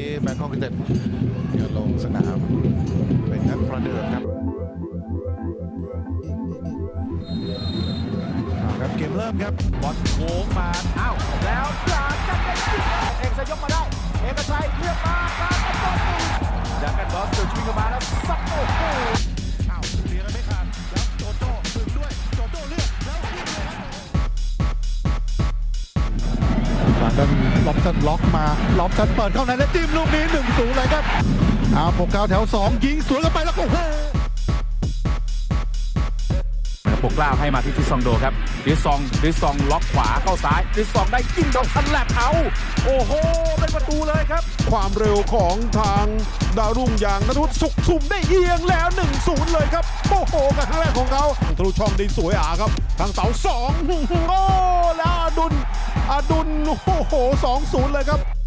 นี้แบงคอกยูไนเต็ดจะลงสนาม เป็นนัดประเดิมครับครับเกมเริ่มครับบอลโค้งมาอ้าวแล้ว หลังกันล็อบสันล็อกมาล็อบสันเปิดเข้าในแล้วจิ้มลูกนี้1นศูนย์เลยครับอ้าวปกเก้าแถว2ยิงสวนกันไปแล้วก็โอ้โหปกกล้าวให้มาที่ทิซองโดครับดิซองดิซองล็อกขวาเข้าซ้ายดิซองได้ยิงดอกทันแลบเอาโอ้โหเป็นประตูเลยครับ ความเร็วของทางดาวรุ่งอย่างนรุษสุขสุ่มได้เอียงแล้ว 1-0 เลยครับโอ้โหกับครั้งแรกของเขาทะลุช่องได้สวยอาครับทางเสาสองโอ้ ดุลโอ้โหสองศูนย์เลยครับ